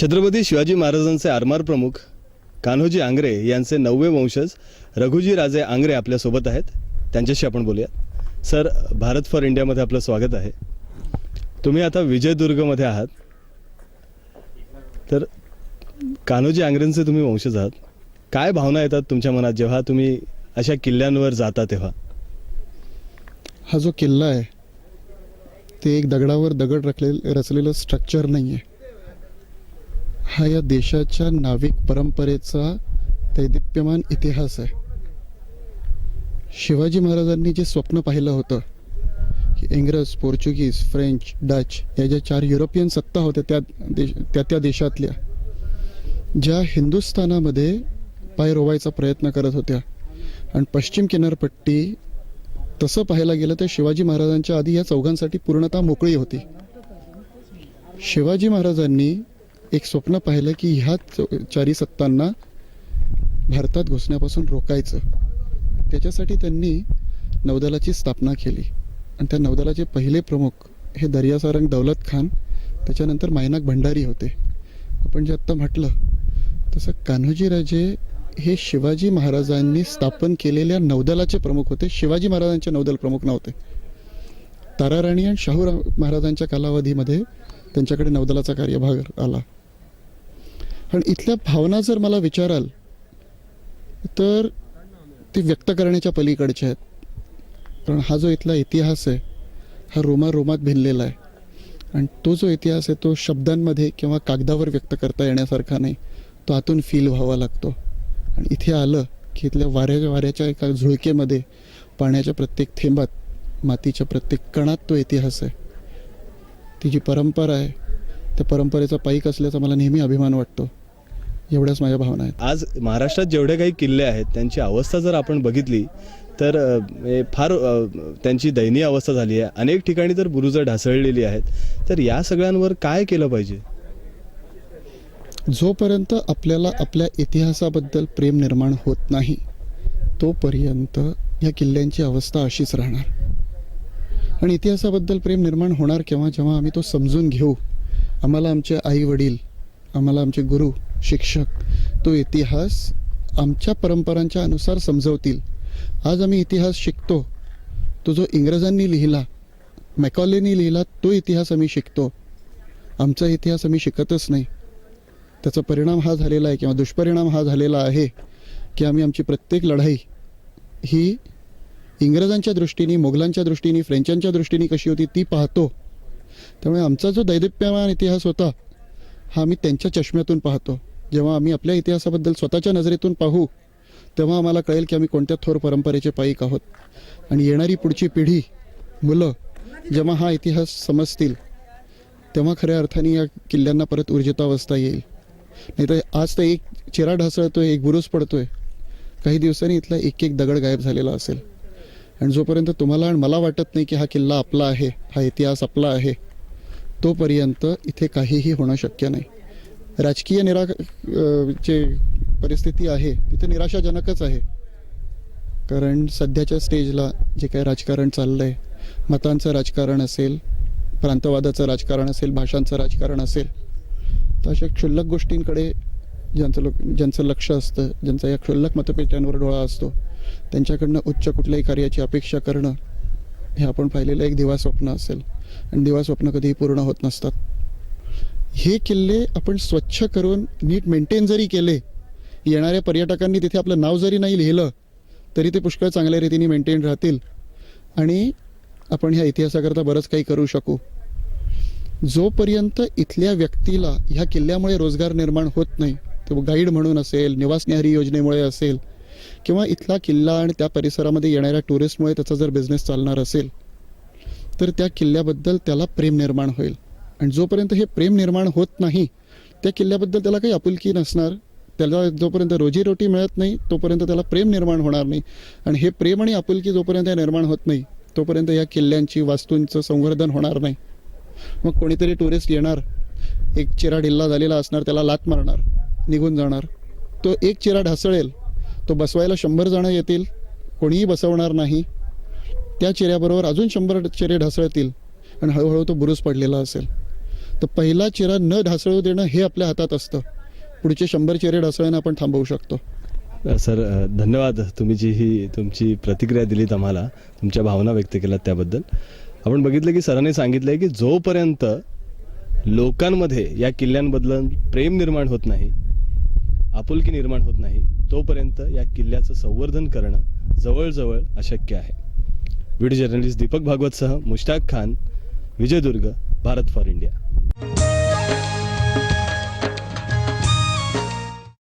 छत्रपती शिवाजी महाराजांचे आरमार प्रमुख कान्होजी आंग्रे यांचे नववे वंशज रघुजी राजे आंग्रे आपल्यासोबत आहेत. त्यांच्याशी आपण बोलूया सर भारत फॉर इंडियामध्ये आपलं स्वागत आहे. तुम्ही आता विजयदुर्गमध्ये आहात. तर कान्होजी आंग्रेंचे तुम्ही वंशज आहात. काय भावना येतात तुमच्या मनात जेव्हा तुम्ही अशा किल्ल्यांवर जाता तेव्हा? हा जो किल्ला आहे ते एक दगडावर दगड रचले रचलेलं स्ट्रक्चर नाही आहे हा या देशाच्या नाविक परंपरेचा दैदिप्यमान इतिहास आहे. शिवाजी महाराजांनी जे स्वप्न पाहिलं होतं की इंग्रज पोर्चुगीज फ्रेंच डच या ज्या चार युरोपियन सत्ता होत्या त्या देश त्या त्या देशातल्या ज्या हिंदुस्थानामध्ये पाय रोवायचा प्रयत्न करत होत्या आणि पश्चिम किनारपट्टी तसं पाहायला गेलं तर शिवाजी महाराजांच्या आधी या चौघांसाठी पूर्णतः मोकळी होती. शिवाजी महाराजांनी एक स्वप्न पाहिलं की ह्या चारी सत्तांना भारतात घुसण्यापासून रोकायचं त्याच्यासाठी त्यांनी नौदलाची स्थापना केली. आणि त्या नौदलाचे पहिले प्रमुख हे दर्यासारंग दौलत खान त्याच्यानंतर मायनाक भंडारी होते. आपण जे आत्ता म्हटलं तसं कान्होजी राजे हे शिवाजी महाराजांनी स्थापन केलेल्या नौदलाचे प्रमुख होते. शिवाजी महाराजांचे नौदल प्रमुख नव्हते. ताराराणी आणि शाहू रा- महाराजांच्या कालावधीमध्ये त्यांच्याकडे नौदलाचा कार्यभाग आला. पण इथल्या भावना जर मला विचाराल तर ते व्यक्त करण्याच्या पलीकडच्या आहेत. कारण हा जो इथला इतिहास आहे हा रोमा रोमात भिनलेला आहे. आणि तो जो इतिहास आहे तो शब्दांमध्ये किंवा कागदावर व्यक्त करता येण्यासारखा नाही. तो आतून फील व्हावा लागतो. आणि इथे आलं की इथल्या वाऱ्याच्या वाऱ्याच्या एका झुळकेमध्ये पाण्याच्या प्रत्येक थेंबात मातीच्या प्रत्येक कणात तो इतिहास आहे. ती जी परंपरा आहे त्या परंपरेचा पाईक असल्याचा मला नेहमी अभिमान वाटतो. एवढ्याच माझ्या भावना आहेत. आज महाराष्ट्रात जेवढे काही किल्ले आहेत त्यांची अवस्था जर आपण बघितली तर अ, फार अ, त्यांची दयनीय अवस्था झाली आहे. अनेक ठिकाणी तर बुरुजं ढासळलेली आहेत तर या सगळ्यांवर काय केलं पाहिजे? जोपर्यंत आपल्याला आपल्या इतिहासाबद्दल प्रेम निर्माण होत नाही तोपर्यंत या किल्ल्यांची अवस्था अशीच राहणार. आणि इतिहासाबद्दल प्रेम निर्माण होणार केव्हा जेव्हा आम्ही तो समजून घेऊ. आम्हाला आमचे आई वडील आम्हाला आमचे गुरु शिक्षक तो इतिहास आमच्या परंपरांच्या अनुसार समजवतील. आज आम्ही इतिहास शिकतो. तो जो इंग्रजांनी लिहिला मॅकॉलेनी लिहिला तो इतिहास आम्ही शिकतो. आमचा इतिहास आम्ही शिकतच नाही. त्याचा परिणाम हा झालेला आहे किंवा दुष्परिणाम हा झालेला आहे की आम्ही आमची प्रत्येक लढाई ही इंग्रजांच्या दृष्टीने मोगलांच्या दृष्टीने फ्रेंचांच्या दृष्टीने कशी होती ती पाहतो. त्यामुळे आमचा जो दैदिप्यमान इतिहास होता हा आम्ही त्यांच्या चष्म्यातून पाहतो. जेव्हा आम्ही आपल्या इतिहासाबद्दल स्वतःच्या नजरेतून पाहू तेव्हा आम्हाला कळेल की आम्ही कोणत्या थोर परंपरेचे पायीक आहोत. आणि येणारी पुढची पिढी मुलं जेव्हा हा इतिहास समजतील तेव्हा खऱ्या अर्थाने या किल्ल्यांना परत ऊर्जितावस्था येईल. नाही तर आज तर एक चिरा ढासळतोय एक बुरुज पडतोय. काही दिवसांनी इथला एक एक दगड गायब झालेला असेल. आणि जोपर्यंत तुम्हाला आणि मला वाटत नाही की हा किल्ला आपला आहे हा इतिहास आपला आहे तोपर्यंत इथे काहीही होणं शक्य नाही. राजकीय निरा जे परिस्थिती आहे तिथे निराशाजनकच आहे. कारण सध्याच्या स्टेजला जे काही राजकारण चाललं आहे मतांचं राजकारण असेल प्रांतवादाचं राजकारण असेल भाषांचं राजकारण असेल तर अशा क्षुल्लक गोष्टींकडे ज्यांचं लोक ज्यांचं लक्ष असतं ज्यांचा या क्षुल्लक मतपेट्यांवर डोळा असतो त्यांच्याकडनं उच्च कुठल्याही कार्याची अपेक्षा करणं हे आपण पाहिलेलं एक दिवा स्वप्न असेल. आणि दिवा स्वप्न कधीही पूर्ण होत नसतात. हे किल्ले आपण स्वच्छ करून नीट मेंटेन जरी केले येणाऱ्या पर्यटकांनी तिथे आपलं नाव जरी नाही लिहिलं तरी ते पुष्कळ चांगल्या रीतीने मेंटेन राहतील. आणि आपण ह्या इतिहासाकरता बरंच काही करू शकू. जोपर्यंत इथल्या व्यक्तीला ह्या किल्ल्यामुळे रोजगार निर्माण होत नाही तो गाईड म्हणून असेल निवास योजनेमुळे असेल किंवा इथला किल्ला आणि त्या परिसरामध्ये येणाऱ्या टुरिस्टमुळे त्याचा जर बिझनेस चालणार असेल तर त्या किल्ल्याबद्दल त्याला प्रेम निर्माण होईल. आणि जोपर्यंत हे प्रेम निर्माण होत नाही त्या किल्ल्याबद्दल त्याला काही आपुलकी नसणार. त्याला जोपर्यंत रोजीरोटी मिळत नाही तोपर्यंत त्याला प्रेम निर्माण होणार नाही. आणि हे प्रेम आणि आपुलकी जोपर्यंत निर्माण होत नाही तोपर्यंत या किल्ल्यांची वास्तूंचं संवर्धन होणार नाही. मग कोणीतरी टुरिस्ट येणार एक चिरा ढिल्ला झालेला असणार त्याला लात मारणार निघून जाणार. तो एक चिरा ढासळेल तो बसवायला शंभर जणं येतील कोणीही बसवणार नाही. त्या चिऱ्याबरोबर अजून शंभर चिरे ढासळतील आणि हळूहळू तो बुरुज पडलेला असेल. तर पहिला चेहरा न ढासळू देणं हे आपल्या हातात असतं. पुढचे शंभर चेहरे ढासळणं आपण थांबवू शकतो. सर धन्यवाद तुम्ही जी ही तुमची प्रतिक्रिया दिलीत आम्हाला तुमच्या भावना व्यक्त केल्यात त्याबद्दल. आपण बघितलं की सरांनी सांगितलं की जोपर्यंत लोकांमध्ये या किल्ल्यांबद्दल प्रेम निर्माण होत नाही आपुलकी निर्माण होत नाही तोपर्यंत या किल्ल्याचं संवर्धन करणं जवळजवळ अशक्य आहे. व्हिडिओ जर्नलिस्ट दीपक भागवतसह मुश्ताक खान विजयदुर्ग भारत फॉर इंडिया.